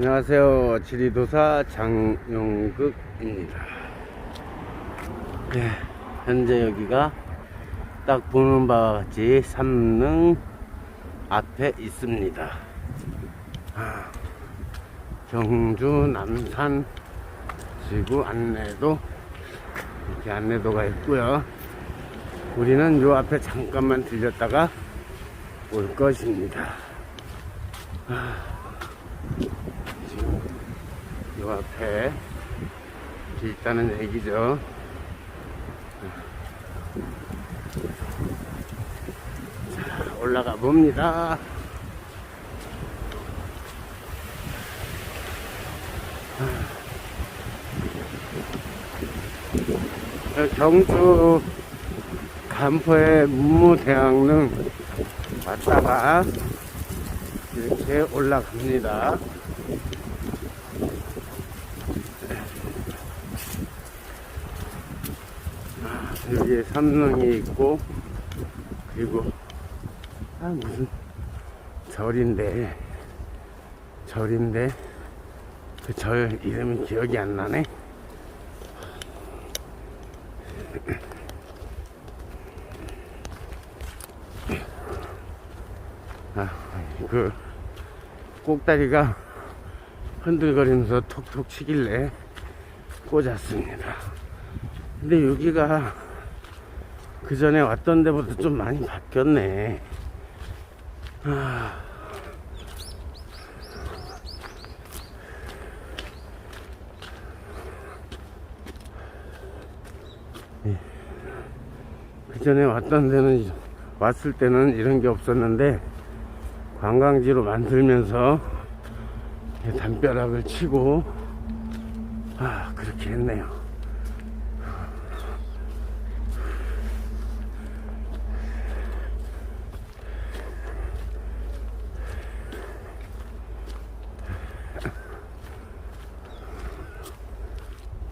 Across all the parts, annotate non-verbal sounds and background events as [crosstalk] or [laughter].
안녕하세요. 지리도사 장용극입니다. 네, 현재 여기가 딱 보는 바와 같이 삼릉 앞에 있습니다. 아, 경주 남산 지구 안내도 이렇게 안내도가 있고요. 우리는 요 앞에 잠깐만 들렸다가 올 것입니다. 요 앞에 있다는 얘기죠. 자, 올라가 봅니다. 경주 간포의 문무대왕릉 왔다가 이렇게 올라갑니다. 여기에 삼릉이 있고 그리고 아 무슨 절인데 절인데 그 절 이름이 기억이 안 나네. 아, 그 꼭다리가 흔들거리면서 톡톡 치길래 꽂았습니다. 근데 여기가 그 전에 왔던 데보다 좀 많이 바뀌었네. 아. 그 전에 왔던 데는 왔을 때는 이런 게 없었는데 관광지로 만들면서 담벼락을 치고 아 그렇게 했네요.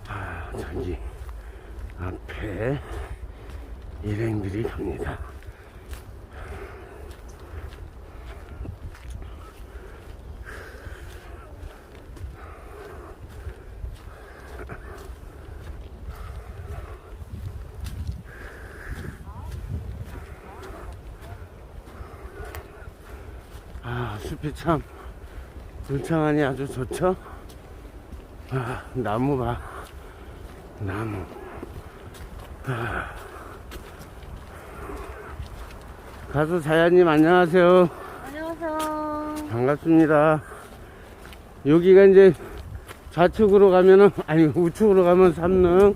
아 저기 앞에 일행들이 갑니다. 아, 숲이 참 울창하니 아주 좋죠? 아, 나무 봐. 나무. 아. 가수 자야님 안녕하세요. 안녕하세요. 반갑습니다. 여기가 이제 좌측으로 가면은, 아니, 우측으로 가면 삼릉.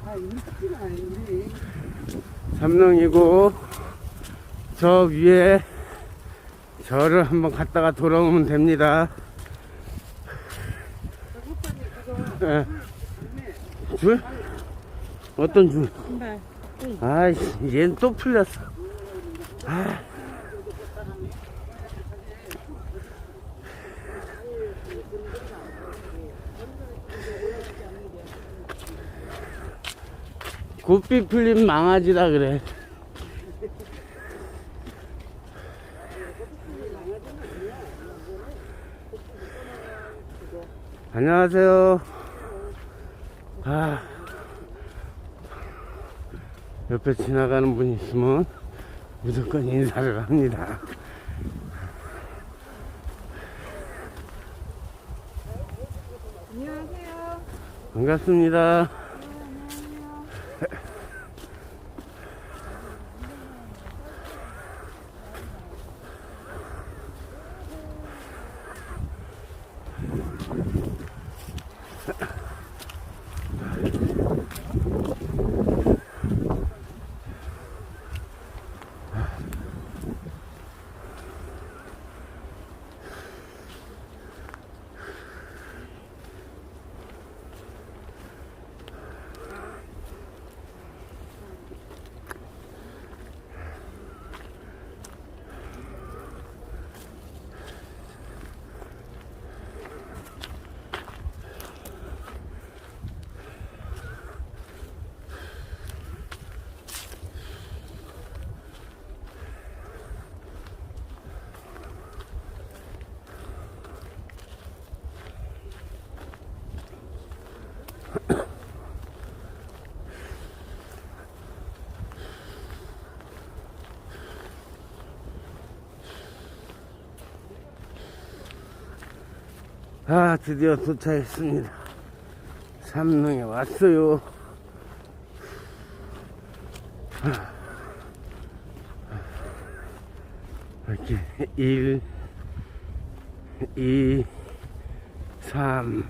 삼릉이고, 저 위에 절을 한번 갔다가 돌아오면 됩니다. 예. 줄? 어떤 줄? 신발. 아이씨, 얘는 또 풀렸어. 아. 곱비 풀린 망아지라 그래. 안녕하세요. 아. 옆에 지나가는 분 있으면 무조건 인사를 합니다. 안녕하세요. 반갑습니다. 아, 드디어 도착했습니다. 삼릉에 왔어요. 이렇게 1, 2, 3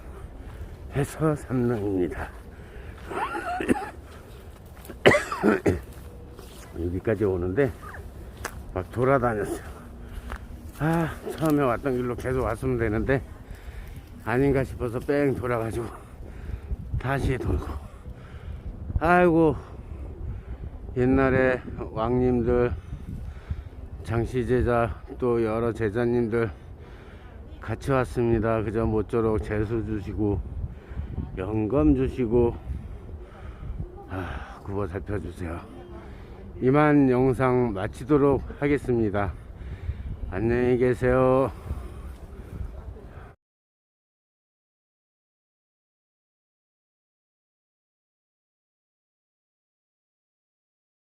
해서 삼릉입니다. [coughs] 여기까지 오는데 막 돌아다녔어요. 아, 처음에 왔던 길로 계속 왔으면 되는데 아닌가 싶어서 뺑 돌아가지고 다시 돌고. 아이고 옛날에 왕님들 장시제자 또 여러 제자님들 같이 왔습니다. 그저 모쪼록 재수 주시고 영감 주시고 아 구보 살펴주세요. 이만 영상 마치도록 하겠습니다. 안녕히 계세요